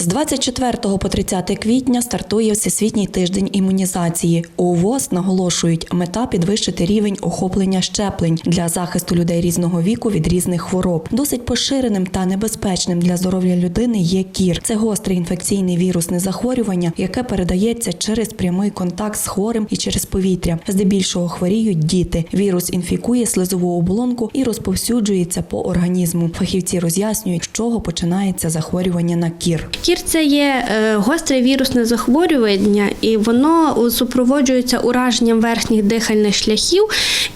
З 24 по 30 квітня стартує Всесвітній тиждень імунізації. У ВОЗ наголошують, мета підвищити рівень охоплення щеплень для захисту людей різного віку від різних хвороб. Досить поширеним та небезпечним для здоров'я людини є кір. Це гостре інфекційне вірусне захворювання, яке передається через прямий контакт з хворим і через повітря. Здебільшого хворіють діти. Вірус інфікує слизову оболонку і розповсюджується по організму. Фахівці роз'яснюють, з чого починається захворювання на кір. Кір це є е, гостре вірусне захворювання, і воно супроводжується ураженням верхніх дихальних шляхів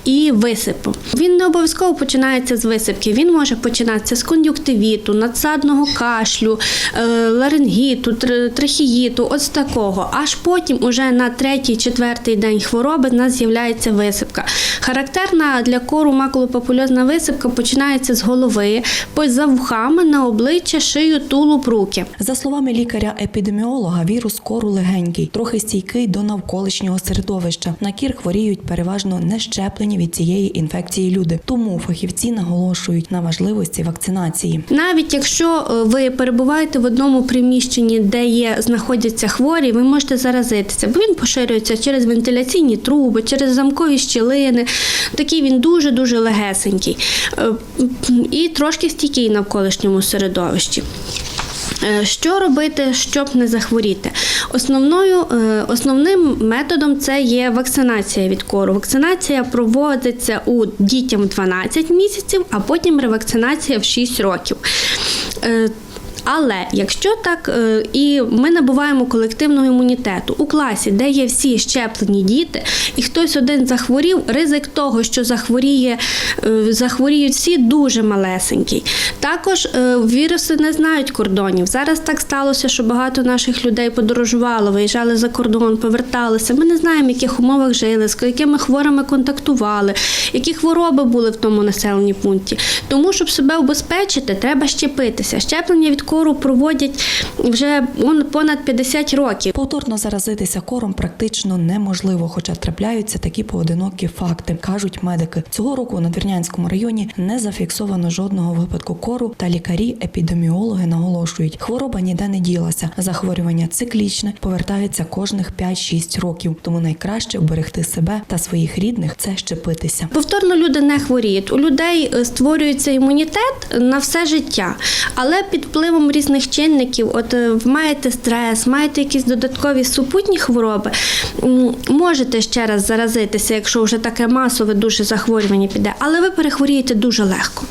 і висипом. Він не обов'язково починається з висипки. Він може починатися з кон'юктивіту, надсадного кашлю, е, ларингіту, тр- трахеїту, ось такого. Аж потім, уже на третій, четвертий день хвороби, в нас з'являється висипка. Характерна для кору макулопапульозна висипка починається з голови, поза вухами на обличчя, шию, тулуб, руки. Словами лікаря-епідеміолога, вірус кору легенький, трохи стійкий до навколишнього середовища. На кір хворіють переважно не щеплені від цієї інфекції люди. Тому фахівці наголошують на важливості вакцинації. Навіть якщо е, ви перебуваєте в одному приміщенні, де є знаходяться хворі, ви можете заразитися, бо він поширюється через вентиляційні труби, через замкові щілини. Такий він дуже дуже легесенький Е, і трошки стійкий навколишньому середовищі. Е, Що робити, щоб не захворіти? Основною, е, основним методом це є вакцинація від кору. Вакцинація проводиться у дітям 12 місяців, а потім ревакцинація в 6 років. Але якщо так, е, і ми набуваємо колективного імунітету у класі, де є всі щеплені діти, і хтось один захворів, ризик того, що захворіє, е, захворіють всі, дуже малесенький. Також е, віруси не знають кордонів. Зараз так сталося, що багато наших людей подорожувало, виїжджали за кордон, поверталися. Ми не знаємо, в яких умовах жили, з якими хворими контактували, які хвороби були в тому населенні пункті. Тому, щоб себе убезпечити, треба щепитися. Щеплення від кору проводять вже он- понад 50 років. Повторно заразитися кором практично неможливо, хоча трапляються такі поодинокі факти, кажуть медики. Цього року у Надвірнянському районі не зафіксовано жодного випадку кору, та лікарі-епідеміологи наголошують, хвороба ніде не ділася. Захворювання циклічне, повертається кожних 5-6 років. Тому найкраще оберегти себе та своїх рідних це щепитися. Повторно люди не хворіють. У людей е, створюється імунітет на все життя, але під впливом різних чинників, от е, маєте стрес, маєте якісь додаткові супутні хвороби, можете ще раз заразитися, якщо вже таке масове дуже захворювання піде, але ви перехворієте дуже легко.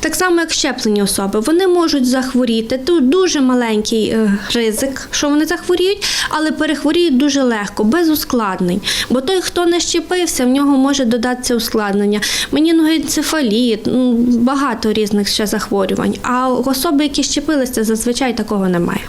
Так само, як щеплені особи, вони можуть захворіти. Тут дуже маленький е, ризик, що вони захворіють, але перехворіють дуже легко, без ускладнень. Бо той, хто не щепився, в нього може додатися ускладнення. Менінгоенцефаліт, ну, багато різних ще захворювань. А особи, які щепилися, зазвичай такого немає.